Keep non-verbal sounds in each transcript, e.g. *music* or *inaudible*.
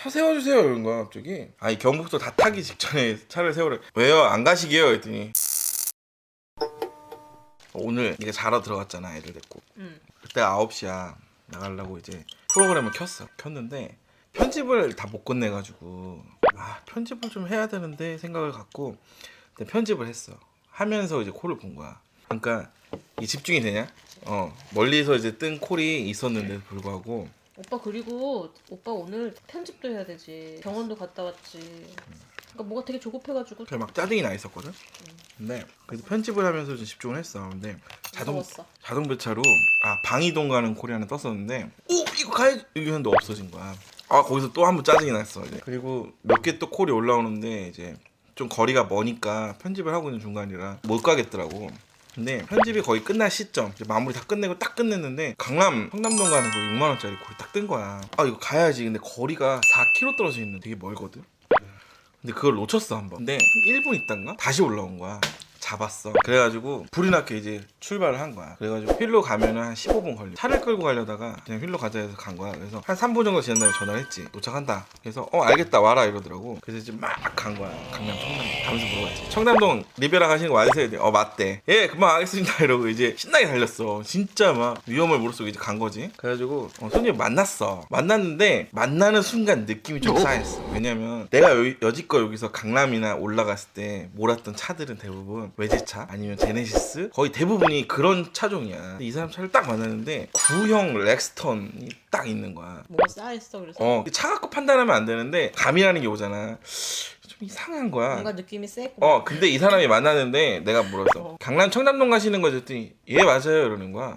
차 세워주세요 이런 거야 갑자기. 아니 경북도 다 타기 직전에 차를 세우래. 왜요? 안 가시게요 했더니. 오늘 이게 자러 들어갔잖아 애들 데리고. 응. 그때 9시야. 나가려고 이제 프로그램을 켰어. 켰는데 편집을 다 못 끝내가지고 아 편집을 좀 해야 되는데 생각을 갖고 편집을 했어. 하면서 이제 콜을 본 거야. 그러니까 이 집중이 되냐? 어 멀리서 이제 뜬 콜이 있었는데도 불구하고 오빠 그리고 오빠 오늘 편집도 해야 되지. 병원도 갔다 왔지. 그러니까 뭐가 되게 조급해가지고 그래 막 짜증이 나 있었거든 근데 그래서 편집을 하면서 좀 집중을 했어 근데 자동 무서웠어. 자동 배차로 아 방이동 가는 하나 떴었는데 오 이거 가야지 이랬는데 없어진 거야 아 거기서 또 한 번 짜증이 났어 이제 그리고 몇 개 또 콜이 올라오는데 이제 좀 거리가 머니까 편집을 하고 있는 중간이라 못 가겠더라고 근데 편집이 거의 끝날 시점 이제 마무리 다 끝내고 딱 끝냈는데 강남 성남동 가는 거 6만 원짜리 콜이 딱뜬 거야. 아 이거 가야지. 근데 거리가 4km 떨어져 있는 되게 멀거든? 근데 그걸 놓쳤어 한번. 근데 1분 있단가? 다시 올라온 거야 잡았어. 그래가지고 불이 나게 이제 출발을 한 거야. 그래가지고 휠로 가면은 한 15분 걸려. 차를 끌고 가려다가 그냥 휠로 가자 해서 간 거야. 그래서 한 3분 정도 지난 다음에 전화를 했지. 도착한다. 그래서 어 알겠다. 와라 이러더라고. 그래서 이제 막 간 거야. 강남 청담동. 가면서 물어봤지. 청담동 리베라 가시는 거 맞으세요? 어 맞대. 예 금방 알겠습니다. *laughs* 이러고 이제 신나게 달렸어. 진짜 막 위험을 무릅쓰고 이제 간 거지. 그래가지고 어, 손님 만났어. 만났는데 만나는 순간 느낌이 좀 싸했어. 왜냐면 내가 여, 여지껏 여기서 강남이나 올라갔을 때 몰았던 차들은 대부분 외제차 아니면 제네시스 거의 대부분이 그런 차종이야 근데 이 사람 차를 딱 만났는데 구형 렉스턴이 딱 있는 거야 뭐가 쌓였어 그래서 어, 차 갖고 판단하면 안 되는데 감이라는 게 오잖아. 좀 이상한 거야. 뭔가 느낌이 세고 어, 근데 이 사람이 만났는데 내가 물었어. 어. 강남 청담동 가시는 거지 했더니 예 맞아요 이러는 거야.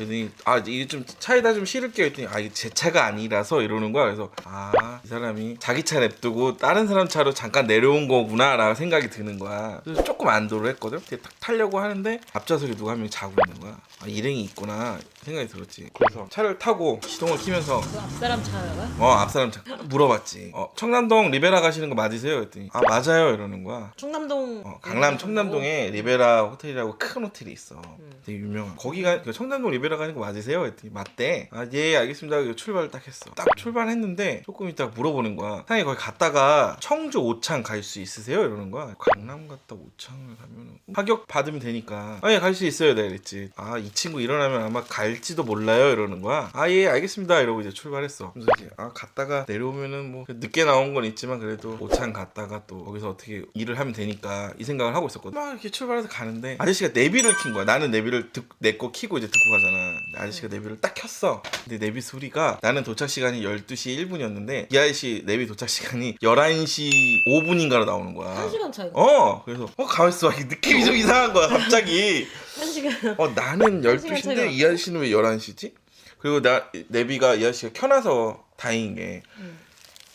그랬더니 아 이게 좀 차에다 좀 실을게요 했더니 아 이게 제 차가 아니라서 이러는 거야. 그래서 아 이 사람이 자기 차 냅두고 다른 사람 차로 잠깐 내려온 거구나 라고 생각이 드는 거야. 그래서 조금 안도를 했거든. 근데 딱 타려고 하는데 앞좌석에 누가 한 명이 자고 있는 거야. 아 일행이 있구나 생각이 들었지. 그래서? 차를 타고 시동을 키면서 그 앞사람 차가 어 앞사람 차 물어봤지. 어 청담동 리베라 가시는 거 맞으세요? 그랬더니 아 맞아요. 이러는 거야. 청남동 어, 강남 청담동에 리베라 호텔이라고 큰 호텔이 있어. 되게 유명한. 거기가 그 청담동 리베라 가는 거 맞으세요? 그랬더니 맞대. 아 예 알겠습니다. 그래서 출발을 딱 했어. 딱 출발했는데 조금 있다가 물어보는 거야. 사장님 거기 갔다가 청주 오창 갈 수 있으세요? 이러는 거야. 강남 갔다 오창을 가면 파격 받으면 되니까. 아예 갈 수 있어요. 내가 그랬지. 아 이 친구 일어나면 아마 갈지도 몰라요 이러는 거야. 아 예 알겠습니다. 이러고 이제 출발했어. 그래서 이제 아 갔다가 내려오면은 뭐 늦게 나온 건 있지만 그래도 오창 갔다가 또 거기서 어떻게 일을 하면 되니까 이 생각을 하고 있었거든. 막 이렇게 출발해서 가는데 아저씨가 내비를 킨 거야. 나는 내비를 내 거 키고 이제 듣고 가잖아. 아저씨가 내비를 딱 켰어. 근데 내비 소리가 나는 도착 시간이 12시 1분이었는데 이 아저씨 내비 도착 시간이 11시 5분인가로 나오는 거야. 한 시간 차이 어 그래서 어 가만있어. 이 느낌이 좀 이상한 거야 갑자기 한 시간. 어 나는 한 시간 12 시인데 차이가 이 아저씨는 왜 11시지? 그리고 나 내비가 이 아저씨가 켜놔서 다행인 게 음.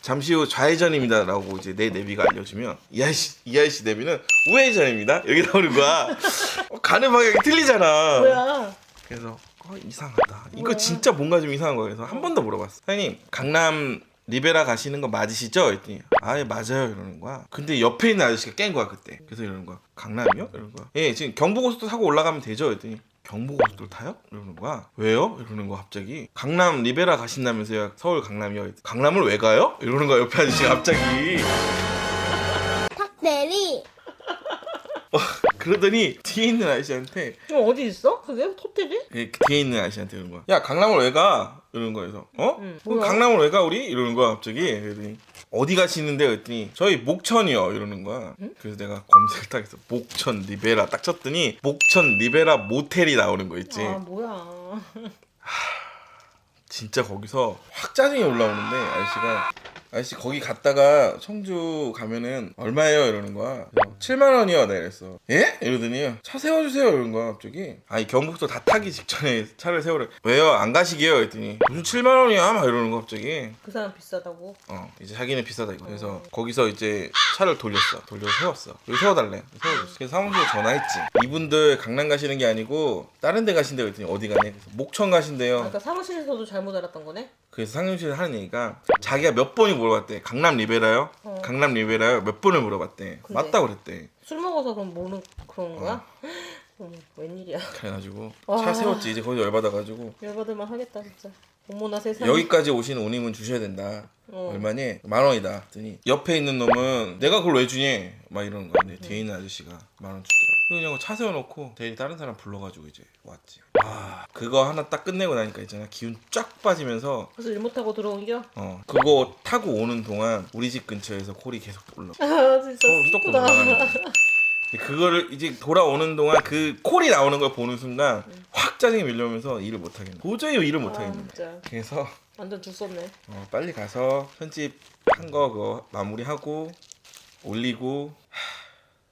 잠시 후 좌회전입니다라고 이제 내 내비가 알려주면 이 아저씨 이 아저씨 내비는 우회전입니다. 여기 나오는 거야. *laughs* 어, 가는 방향이 틀리잖아. 뭐야? 그래서 어, 이상하다. 이거 뭐야? 진짜 뭔가 좀 이상한 거야. 그래서 한 번 더 물어봤어. 사장님 강남 리베라 가시는 거 맞으시죠? 했더니 아예 맞아요 이러는 거야 근데 옆에 있는 아저씨가 깬 거야 그때 그래서 이러는 거야 강남이요? 이러는 거야 예 지금 경부고속도로 타고 올라가면 되죠? 했더니 경부고속도로 타요? 이러는 거야 왜요? 이러는 거야 갑자기 강남 리베라 가신다면서요 서울 강남이요 강남을 왜 가요? 이러는 거야 옆에 아저씨가 갑자기 내리 그러더니 뒤에 있는 아저씨한테 지금 어디 있어? 그게 호텔이? 그 뒤에 있는 아저씨한테 이러는 거야. 야 강남을 왜 가? 이러는 거에서 어? 응. 그럼 뭐야? 강남을 왜 가 우리? 이러는 거야 갑자기. 그랬더니 어디 가시는데? 그랬더니 저희 목천이요 이러는 거야. 그래서 내가 검색을 딱 해서 목천 리베라 딱 쳤더니 목천 리베라 모텔이 나오는 거 있지. 아 뭐야 진짜 거기서 확 짜증이 올라오는데 아저씨가 아저씨 거기 갔다가 청주 가면은 얼마예요? 이러는 거야. 그래서 7만 원이요. 네 이랬어. 예? 이러더니 차 세워주세요. 이러는 거야 갑자기. 아니 경북도 다 타기 직전에 *laughs* 차를 세우래. 왜요? 안 가시게요? 그랬더니 무슨 7만 원이야? 막 이러는 거 갑자기. 그 사람 비싸다고? 어 이제 자기는 비싸다 이거. 그래서 거기서 이제 차를 돌렸어. 돌려서 세웠어. 여기 세워달래. 세워줬어. 그래서 사무실에 전화했지. 이분들 강남 가시는 게 아니고 다른 데 가신대요. 그랬더니 어디 가냐 그래서 목천 가신대요. 아까 사무실에서도 잘못 알았던 거네? 그래서 상윤씨는 하는 얘기가 자기가 몇 번이 물어봤대. 강남 리베라요? 어. 강남 리베라요? 몇 번을 물어봤대. 근데? 맞다고 그랬대. 술 먹어서 그럼 모르는 그런 거야? 어머 웬일이야 그래가지고 와. 차 세웠지. 이제 거기 열받아가지고 열받을만 하겠다 진짜 어머나 세상에. 여기까지 오신 오님은 주셔야 된다. 어. 얼마니? 만 원이다. 했더니 옆에 있는 놈은 내가 그걸 왜 주니? 막 이러는 거야. 근데 뒤에 있는 아저씨가 만 원 주더라고. 그냥 차 세워놓고 대리 다른 사람 불러가지고 이제 왔지. 와 그거 하나 딱 끝내고 나니까 있잖아 기운 쫙 빠지면서 그래서 일 못하고 들어온겨? 어 그거 타고 오는 동안 우리 집 근처에서 콜이 계속 올라. 아 *laughs* 진짜 슬프다. 올라가는 거야. 그거를 이제 돌아오는 동안 그 콜이 나오는 걸 보는 순간 확 짜증이 밀려오면서 일을 못 하겠네. 도저히 일을 못 아 하겠네. 진짜 그래서 완전 죽었네. 어, 빨리 가서 편집 한 거 그거 마무리하고 올리고 하,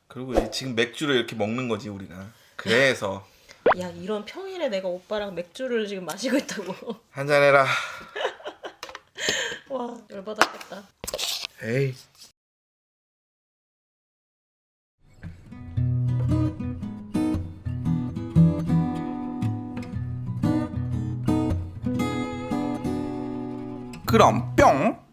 그리고 이제 지금 맥주를 이렇게 먹는 거지 우리가. 그래서 *laughs* 야 이런 평일에 내가 오빠랑 맥주를 지금 마시고 있다고. 한잔 해라. *laughs* 와 열받았겠다. 에이. 그럼 뿅